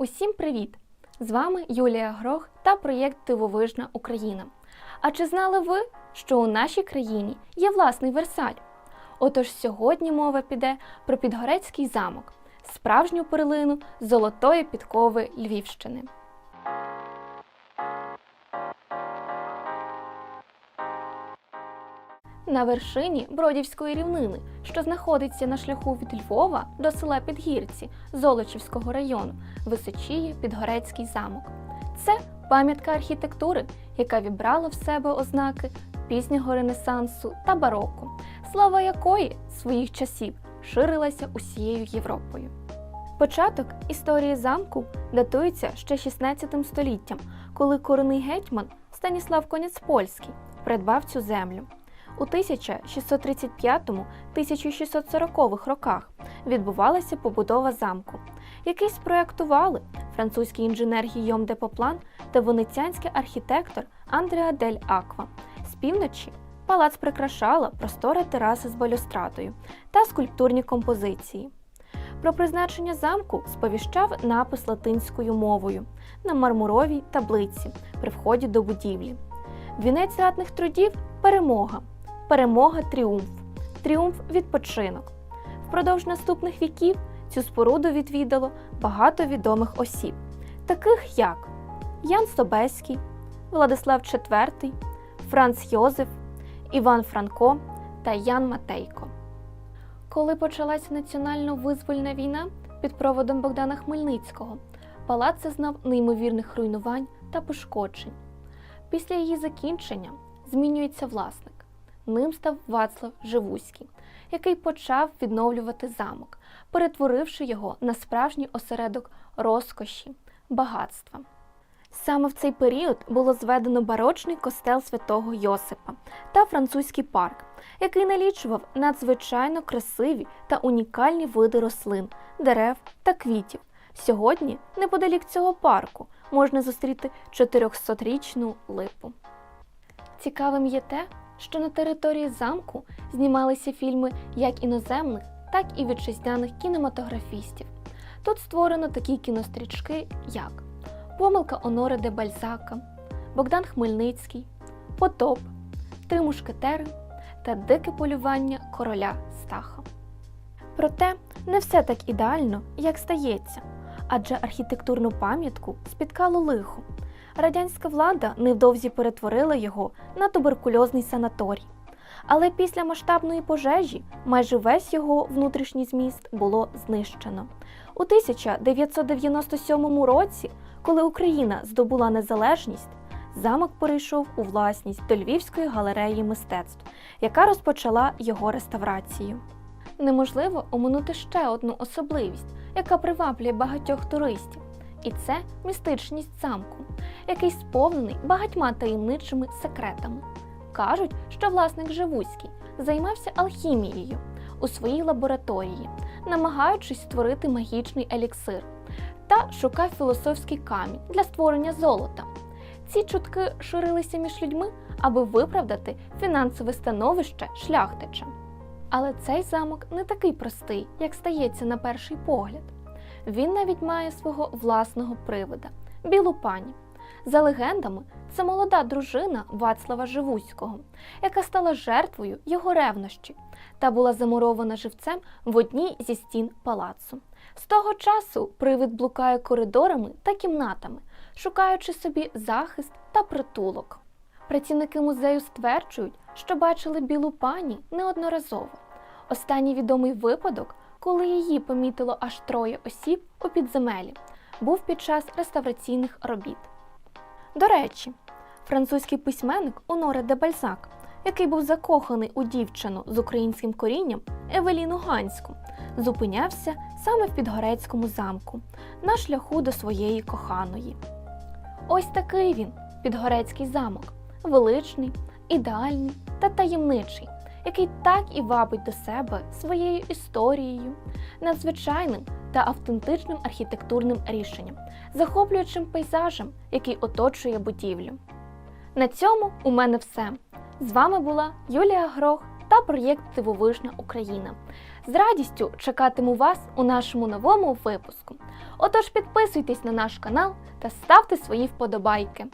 Усім привіт! З вами Юлія Грох та проєкт Дивовижна Україна. А чи знали ви, що у нашій країні є власний Версаль? Отож сьогодні мова піде про Підгорецький замок, справжню перлину золотої підкови Львівщини. На вершині Бродівської рівнини, що знаходиться на шляху від Львова до села Підгірці Золочівського району, височіє Підгорецький замок. Це пам'ятка архітектури, яка вібрала в себе ознаки пізнього ренесансу та бароко, слава якої своїх часів ширилася усією Європою. Початок історії замку датується ще 16 століттям, коли корінний гетьман Станіслав Коняцпольський придбав цю землю. У 1635-1640 роках відбувалася побудова замку, який спроектували французький інженер Гійом де Поплан та венеціанський архітектор Андреа дель Аква. З півночі палац прикрашала простора тераса з балюстрадою та скульптурні композиції. Про призначення замку сповіщав напис латинською мовою на мармуровій таблиці при вході до будівлі. Вінець ратних трудів перемога, перемога тріумф, тріумф відпочинок. Впродовж наступних віків цю споруду відвідало багато відомих осіб, таких як Ян Собеський, Владислав IV, Франц Йозеф, Іван Франко та Ян Матейко. Коли почалася національно-визвольна війна під проводом Богдана Хмельницького, палац зазнав неймовірних руйнувань та пошкоджень. Після її закінчення змінюється власник. Ним став Вацлав Живуський, який почав відновлювати замок, перетворивши його на справжній осередок розкоші, багатства. Саме в цей період було зведено барочний костел святого Йосипа та французький парк, який налічував надзвичайно красиві та унікальні види рослин, дерев та квітів. Сьогодні, неподалік цього парку, можна зустріти 400-річну липу. Цікавим є те, що на території замку знімалися фільми як іноземних, так і вітчизняних кінематографістів. Тут створено такі кінострічки, як Помилка Оноре де Бальзака, Богдан Хмельницький, Потоп, Три мушкетери та Дике полювання короля Стаха. Проте не все так ідеально, як стається, адже архітектурну пам'ятку спіткало лихо. Радянська влада невдовзі перетворила його на туберкульозний санаторій. Але після масштабної пожежі майже весь його внутрішній зміст було знищено. У 1997 році, коли Україна здобула незалежність, замок перейшов у власність до Львівської галереї мистецтв, яка розпочала його реставрацію. Неможливо оминути ще одну особливість, яка приваблює багатьох туристів, і це містичність замку, який сповнений багатьма таємничими секретами. Кажуть, що власник Живуський займався алхімією у своїй лабораторії, намагаючись створити магічний еліксир, та шукав філософський камінь для створення золота. Ці чутки ширилися між людьми, аби виправдати фінансове становище шляхтича. Але цей замок не такий простий, як стається на перший погляд. Він навіть має свого власного привида білу пані. За легендами, це молода дружина Вацлава Живуського, яка стала жертвою його ревнощі та була замурована живцем в одній зі стін палацу. З того часу привид блукає коридорами та кімнатами, шукаючи собі захист та притулок. Працівники музею стверджують, що бачили білу пані неодноразово. Останній відомий випадок, коли її помітило аж троє осіб у підземелі, був під час реставраційних робіт. До речі, французький письменник Оноре де Бальзак, який був закоханий у дівчину з українським корінням Евеліну Ганську, зупинявся саме в Підгорецькому замку на шляху до своєї коханої. Ось такий він, Підгорецький замок, величний, ідеальний та таємничий, який так і вабить до себе своєю історією, надзвичайним та автентичним архітектурним рішенням, захоплюючим пейзажем, який оточує будівлю. На цьому у мене все. З вами була Юлія Грох та проєкт Дивовижна Україна. З радістю чекатиму вас у нашому новому випуску. Отож підписуйтесь на наш канал та ставте свої вподобайки.